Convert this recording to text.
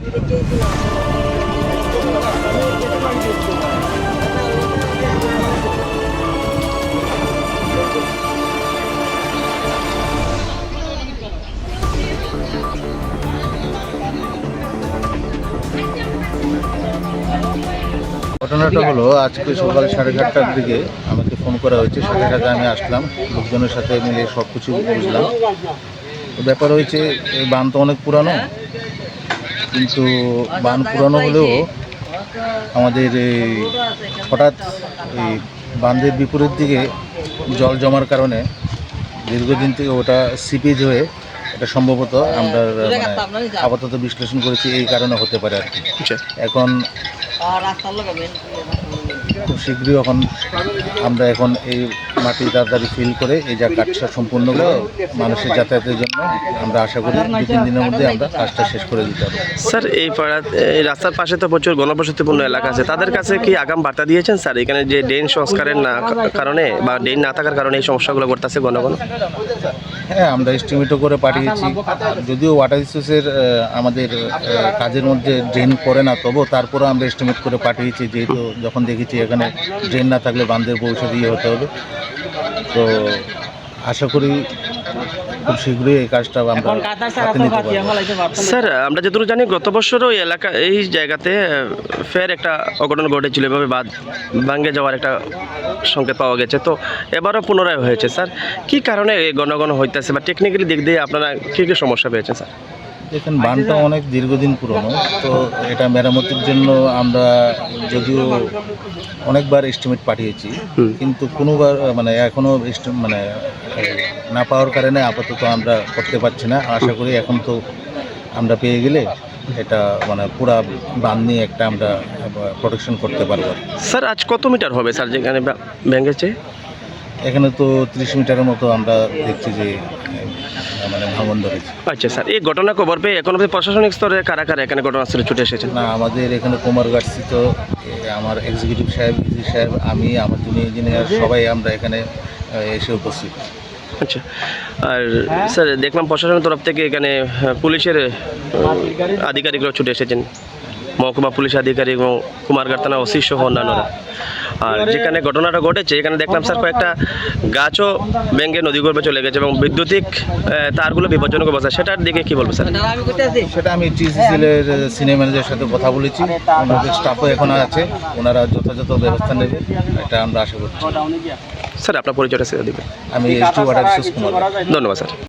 ঘটনাটা হলো, আজকে সকাল সাড়ে সাতটার দিকে আমাকে ফোন করা হয়েছে। সাথে সাথে আমি আসলাম, লোকজনের সাথে মিলে সব কিছু বুঝলাম ব্যাপার হয়েছে, এই বান তো অনেক পুরানো। কিন্তু বান পুরানো হলেও আমাদের এই হঠাৎ এই বাঁধের বিপরীত দিকে জল জমার কারণে দীর্ঘদিন থেকে ওটা সিপেজ হয়ে এটা সম্ভবত আমরা মানে আপাতত বিশ্লেষণ করেছি এই কারণে হতে পারে আর কি। আচ্ছা। এখন খুব শীঘ্রই এখন আমরা এখন এই মাটি তাড়াতাড়ি ফিল করে এই যা কাজটা সম্পূর্ণ করে মানুষের যাতায়াতের জন্য আমরা আশা করি দু তিন দিনের মধ্যে আমরা কাজটা শেষ করে দিতে হবে স্যার এই পাড়া এই রাস্তার পাশে তো প্রচুর গণবসতিপূর্ণ এলাকা আছে। তাদের কাছে কি আগাম বার্তা দিয়েছেন স্যার? এখানে যে ড্রেন সংস্কারের না কারণে বা ড্রেন না থাকার কারণে এই সমস্যাগুলো ঘটতেছে ঘন হ্যাঁ আমরা এস্টিমেটও করে পাঠিয়েছি। যদিও ওয়াটার রিসোর্সের আমাদের কাজের মধ্যে ড্রেন পড়ে না তবুও তারপরে আমরা এস্টিমেট করে পাঠিয়েছি। যেহেতু যখন দেখেছি এখানে ড্রেন না থাকলে বান্ধের ভবিষ্যৎ ইয়ে হতে হবে। তো আশা করি খুব শীঘ্রই এই কাজটা আমরা স্যার আমরা যতটুকু জানি গত বছরও এই এলাকা এই জায়গাতে ফের একটা অঘটন ঘটেছিল। এভাবে বাদ ভাঙ্গে যাওয়ার একটা সংকেত পাওয়া গেছে। তো এবারও পুনরায় হয়েছে স্যার। কি কারণে ঘন হইতেছে বা টেকনিক্যালি দিক দিয়ে আপনারা কী কী সমস্যা পেয়েছেন স্যার? দেখেন বানটা অনেক দীর্ঘদিন পুরনো তো এটা মেরামতির জন্য আমরা যদিও অনেকবার এস্টিমেট পাঠিয়েছি কিন্তু কোনোবার মানে এখনও মানে না পাওয়ার কারণে আপাতত আমরা করতে পারছি না। আশা করি এখন তো আমরা পেয়ে গেলে এটা মানে পুরা বান নিয়ে একটা আমরা প্রোটেকশন করতে পারব। স্যার আজ কত মিটার হবে স্যার যেখানে ভেঙেছে? এখানে তো ত্রিশ মিটারের মতো আমরা দেখছি যে মানে ভাঙন ধরেছে। আচ্ছা স্যার এই ঘটনা খবর পেয়ে এখন অবধি প্রশাসনিক স্তরে কারা কারা এখানে ঘটনাস্থলে ছুটে এসেছেন? না আমাদের এখানে কুমারগাছি তো আমার এক্সিকিউটিভ সাহেব ইজি সাহেব আমি আমার জুনিয়র ইঞ্জিনিয়ার সবাই আমরা এখানে এসে উপস্থিত। আচ্ছা আর স্যার দেখলাম প্রশাসনের তরফ থেকে এখানে পুলিশের আহ, আধিকারিকরা ছুটে এসেছেন। মহকুমা পুলিশ আধিকারিক এবং কুমারঘাট থানা ওসি সহ অন্যান্যরা। আর যেখানে ঘটনাটা ঘটেছে এখানে দেখলাম স্যার কয়েকটা গাছও ভেঙে নদী গর্ভে চলে গেছে এবং বৈদ্যুতিক তারগুলো বিপজ্জনক অবস্থা। সেটার দিকে কি বলব স্যার? সেটা আমি টিসিসিএল এর সিনিয়র ম্যানেজারের সাথে কথা বলেছি। ওনাদের স্টাফও এখন আছে। ওনারা যথাযথ ব্যবস্থা নেবে এটা আমরা আশা করছি। স্যার আপনার পরিচয়টা সেটা দিবেন। আমি এস টি ওয়াটার ধন্যবাদ স্যার।